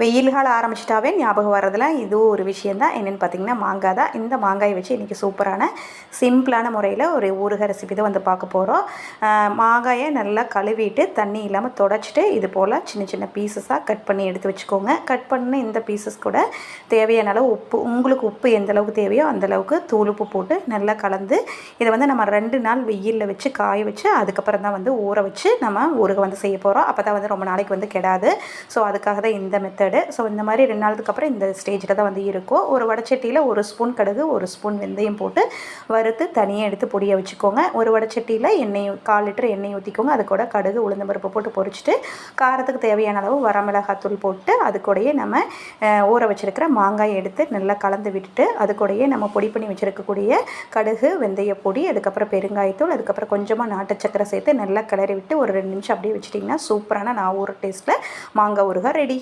வெயில் காலம் ஆரம்பிச்சிட்டாவே ஞாபகம் வர்றதுல இதுவும் ஒரு விஷயந்தான் என்னென்னு பார்த்தீங்கன்னா மாங்காய் தான். இந்த மாங்காயை வச்சு இன்றைக்கி சூப்பரான சிம்பிளான முறையில் ஒரு ஊறுகாய் ரெசிபி தான் வந்து பார்க்க போகிறோம் மாங்காயை நல்லா கழுவிட்டு தண்ணி இல்லாமல் தொடச்சிட்டு இது போல் சின்ன சின்ன பீசஸாக கட் பண்ணி எடுத்து வச்சுக்கோங்க. கட் பண்ண இந்த பீசஸ் கூட தேவையான அளவு உப்பு உங்களுக்கு உப்பு எந்த அளவுக்கு தேவையோ அந்தளவுக்கு தூள் உப்பு போட்டு நல்லா கலந்து இதை வந்து நம்ம ரெண்டு நாள் வெயிலில் வச்சு காய வச்சு அதுக்கப்புறம் தான் வந்து ஊற வச்சு நம்ம ஊறுக வந்து செய்ய போகிறோம் அப்போ தான் வந்து ரொம்ப நாளைக்கு வந்து கெடாது. ஸோ அதுக்காக தான் இந்த மெத்தட் மெத்தடு ஸோ இந்த மாதிரி ரெண்டு நாளுக்கு அப்புறம் இந்த ஸ்டேஜில் தான் வந்து இருக்கும். ஒரு வடச்சட்டியில் ஒரு ஸ்பூன் கடுகு ஒரு ஸ்பூன் வெந்தயம் போட்டு வறுத்து தனியாக எடுத்து பொடியை வச்சுக்கோங்க. ஒரு வடச்சட்டியில் எண்ணெய் கால் லிட்டர் எண்ணெய் ஊற்றிக்கோங்க அது கூட கடுகு உளுந்தம்பருப்பு போட்டு பொரிச்சிட்டு காரத்துக்கு தேவையான அளவு வரமிளகாத்தூள் போட்டு அது கூடயே நம்ம ஊற வச்சுருக்கிற மாங்காய் எடுத்து நல்லா கலந்து விட்டுட்டு அது கூடயே நம்ம பொடி பண்ணி வச்சுருக்கக்கூடிய கடுகு வெந்தய பொடி அதுக்கப்புறம் பெருங்காயத்தூள் அதுக்கப்புறம் கொஞ்சமாக நாட்டு சக்கரை சேர்த்து நல்லா கிளறி விட்டு ஒரு ரெண்டு நிமிஷம் அப்படியே வச்சிட்டிங்கன்னா சூப்பரான நான் ஊற டேஸ்ட்டில் மாங்காய் ஊறுகாய் ரெடி